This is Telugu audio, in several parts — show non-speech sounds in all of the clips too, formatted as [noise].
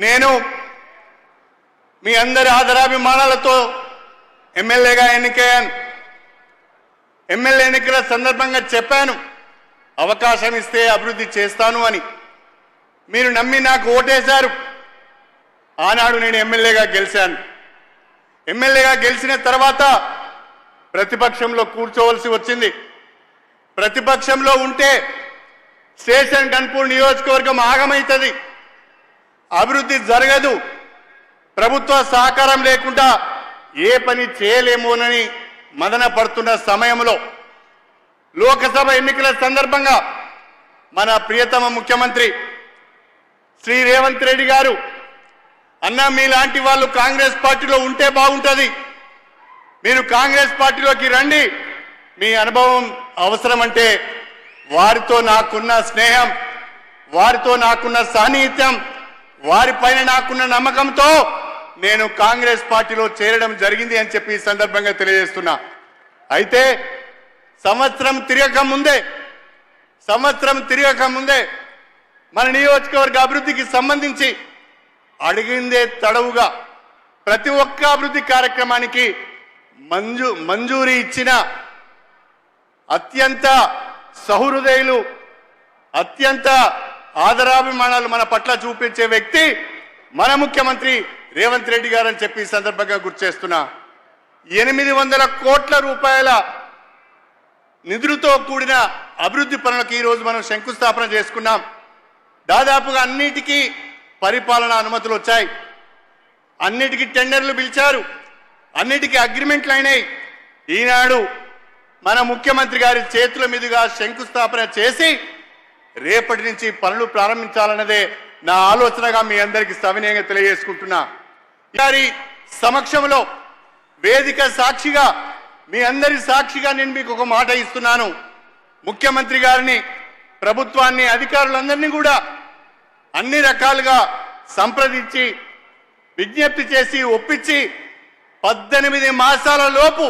నేను మీ అందరి ఆదరాభిమానాలతో ఎమ్మెల్యేగా ఎన్నికయ్యాను. ఎమ్మెల్యే ఎన్నికల సందర్భంగా చెప్పాను అవకాశం ఇస్తే అభివృద్ధి చేస్తాను అని. మీరు నమ్మి నాకు ఓటేశారు. ఆనాడు నేను ఎమ్మెల్యేగా గెలిచాను. ఎమ్మెల్యేగా గెలిచిన తర్వాత ప్రతిపక్షంలో కూర్చోవలసి వచ్చింది. ప్రతిపక్షంలో ఉంటే స్టేషన్ కన్పూర్ నియోజకవర్గం ఆగమవుతుంది అభివృద్ధి జరగదు. ప్రభుత్వ సహకారం లేకుండా ఏ పని చేయలేమోనని మదన పడుతున్న సమయంలో లోకసభ ఎన్నికల సందర్భంగా మన ప్రియతమ ముఖ్యమంత్రి శ్రీ రేవంత్ రెడ్డి గారు అన్న మీలాంటి వాళ్ళు కాంగ్రెస్ పార్టీలో ఉంటే బాగుంటుంది. మీరు కాంగ్రెస్ పార్టీలోకి రండి. మీ అనుభవం అవసరమంటే వారితో నాకున్న స్నేహం వారితో నాకున్న సాన్నిహిత్యం వారిపైన నాకున్న నమ్మకంతో నేను కాంగ్రెస్ పార్టీలో చేరడం జరిగింది అని చెప్పి ఈ సందర్భంగా తెలియజేస్తున్నా. అయితే సంవత్సరం తిరగక ముందే సంవత్సరం తిరగక ముందే మన నియోజకవర్గ అభివృద్ధికి సంబంధించి అడిగిందే తడవుగా ప్రతి ఒక్క అభివృద్ధి కార్యక్రమానికి మంజూ మంజూరీ ఇచ్చిన అత్యంత సహృదయులు అత్యంత ఆదరాభిమానాలు మన పట్ల చూపించే వ్యక్తి మన ముఖ్యమంత్రి రేవంత్ రెడ్డి గారని చెప్పి ఈ సందర్భంగా గుర్తు చేస్తున్నా. ఎనిమిది వందల కోట్ల రూపాయల నిధులతో కూడిన అభివృద్ధి పనులకు ఈరోజు మనం శంకుస్థాపన చేసుకున్నాం. దాదాపుగా అన్నిటికీ పరిపాలన అనుమతులు వచ్చాయి. అన్నిటికీ టెండర్లు పిలిచారు. అన్నిటికీ అగ్రిమెంట్లు అయినాయి. ఈనాడు మన ముఖ్యమంత్రి గారి చేతుల మీదుగా శంకుస్థాపన చేసి రేపటి నుంచి పనులు ప్రారంభించాలన్నదే నా ఆలోచనగా మీ అందరికీ సవినయంగా తెలియజేసుకుంటున్నా. గారి సమక్షంలో వేదిక సాక్షిగా మీ అందరి సాక్షిగా నేను మీకు ఒక మాట ఇస్తున్నాను. ముఖ్యమంత్రి గారిని ప్రభుత్వాన్ని అధికారులందరినీ కూడా అన్ని రకాలుగా సంప్రదించి విజ్ఞప్తి చేసి ఒప్పించి పద్దెనిమిది మాసాల లోపు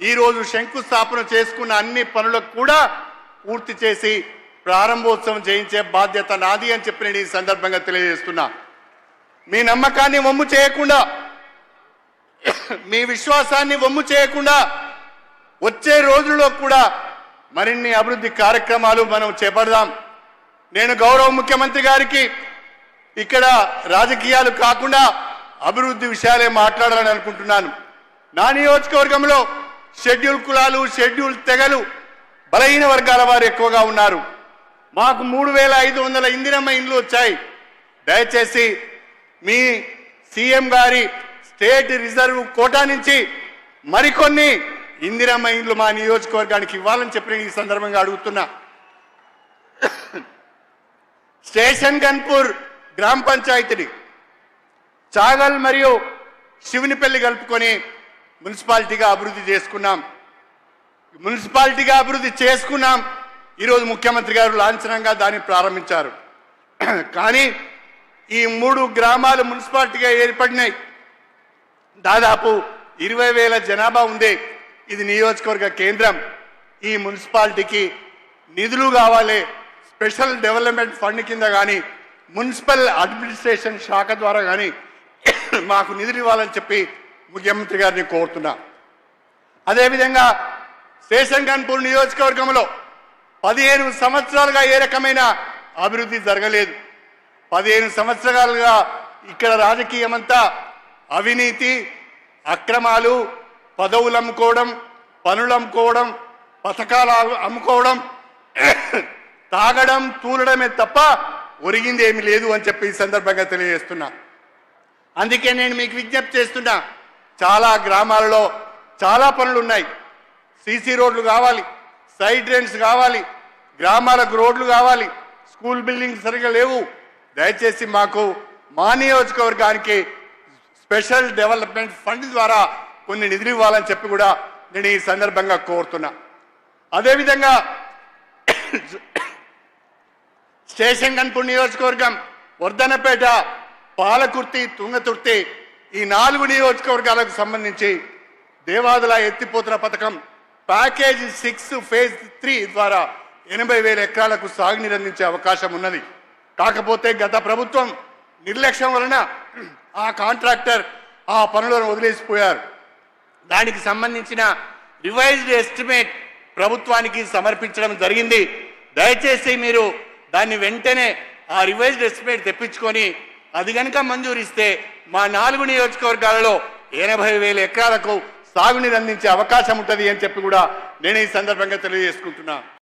ఈరోజు శంకుస్థాపన చేసుకున్న అన్ని పనులకు కూడా పూర్తి చేసి ప్రారంభోత్సవం చేయించే బాధ్యత నాది అని చెప్పి నేను ఈ సందర్భంగా తెలియజేస్తున్నా. మీ నమ్మకాన్ని వమ్ము చేయకుండా మీ విశ్వాసాన్ని వమ్ము చేయకుండా వచ్చే రోజుల్లో కూడా మరిన్ని అభివృద్ధి కార్యక్రమాలు మనం చేపడదాం. నేను గౌరవ ముఖ్యమంత్రి గారికి ఇక్కడ రాజకీయాలు కాకుండా అభివృద్ధి విషయాలే మాట్లాడాలని అనుకుంటున్నాను. నా నియోజకవర్గంలో షెడ్యూల్ కులాలు షెడ్యూల్ తెగలు బలహీన వర్గాల వారు ఎక్కువగా ఉన్నారు. మాకు మూడు వేల ఐదు వందల ఇందిరమ్మ ఇండ్లు వచ్చాయి. దయచేసి మీ సీఎం గారి స్టేట్ రిజర్వ్ కోటా నుంచి మరికొన్ని ఇందిరమ్మ ఇండ్లు మా నియోజకవర్గానికి ఇవ్వాలని చెప్పి నేను ఈ సందర్భంగా అడుగుతున్నా. స్టేషన్ గన్పూర్ గ్రామ పంచాయతీని చాగల్ మరియు శివునిపల్లి కలుపుకొని మున్సిపాలిటీగా అభివృద్ధి చేసుకున్నాం. మున్సిపాలిటీగా అభివృద్ధి చేసుకున్నాం. ఈరోజు ముఖ్యమంత్రి గారు లాంఛనంగా దాన్ని ప్రారంభించారు. కానీ ఈ మూడు గ్రామాలు మున్సిపాలిటీగా ఏర్పడినాయి. దాదాపు ఇరవై వేల జనాభా ఉంది ఇది నియోజకవర్గ కేంద్రం. ఈ మున్సిపాలిటీకి నిధులు కావాలి స్పెషల్ డెవలప్మెంట్ ఫండ్ కింద కానీ మున్సిపల్ అడ్మినిస్ట్రేషన్ శాఖ ద్వారా కానీ మాకు నిధులు ఇవ్వాలని చెప్పి ముఖ్యమంత్రి గారిని కోరుతున్నా. అదేవిధంగా స్టేషన్ నియోజకవర్గంలో పదిహేను సంవత్సరాలుగా ఏ రకమైన అభివృద్ధి జరగలేదు. పదిహేను సంవత్సరాలుగా ఇక్కడ రాజకీయమంతా అవినీతి అక్రమాలు పదవులు అమ్ముకోవడం పనులు అమ్ముకోవడం పథకాలు అమ్ముకోవడం [coughs] తాగడం తూలడమే తప్ప ఒరిగింది ఏమి లేదు అని చెప్పి ఈ సందర్భంగా తెలియజేస్తున్నా. అందుకే నేను మీకు విజ్ఞప్తి చేస్తున్నా చాలా గ్రామాలలో చాలా పనులు ఉన్నాయి సీసీ రోడ్లు కావాలి సైడ్ డ్రైన్స్ కావాలి గ్రామాలకు రోడ్లు కావాలి. స్కూల్ బిల్డింగ్ సరిగా లేవు. దయచేసి మాకు మా నియోజకవర్గానికి స్పెషల్ డెవలప్మెంట్ ఫండ్ ద్వారా కొన్ని నిధులు ఇవ్వాలని చెప్పి కూడా నేను ఈ సందర్భంగా కోరుతున్నా. అదేవిధంగా స్టేషన్ కన్పూర్ నియోజకవర్గం వర్ధనపేట పాలకుర్తి తుంగతుర్తి ఈ నాలుగు నియోజకవర్గాలకు సంబంధించి దేవాదుల ఎత్తిపోతుల పథకం ప్యాకేజ్ సిక్స్ ఫేజ్ త్రీ ద్వారా ఎనభై వేల ఎకరాలకు సాగునీరు అందించే అవకాశం ఉన్నది. కాకపోతే గత ప్రభుత్వం నిర్లక్ష్యం వలన ఆ కాంట్రాక్టర్ ఆ పనులను వదిలేసిపోయారు. దానికి సంబంధించిన రివైజ్డ్ ఎస్టిమేట్ ప్రభుత్వానికి సమర్పించడం జరిగింది. దయచేసి మీరు దాన్ని వెంటనే ఆ రివైజ్డ్ ఎస్టిమేట్ తెప్పించుకొని అది కనుక మంజూరిస్తే మా నాలుగు నియోజకవర్గాలలో ఎనభై వేల ఎకరాలకు సాగునీరు అందించే అవకాశం ఉంటుంది అని చెప్పి కూడా నేను ఈ సందర్భంగా తెలియజేసుకుంటున్నాను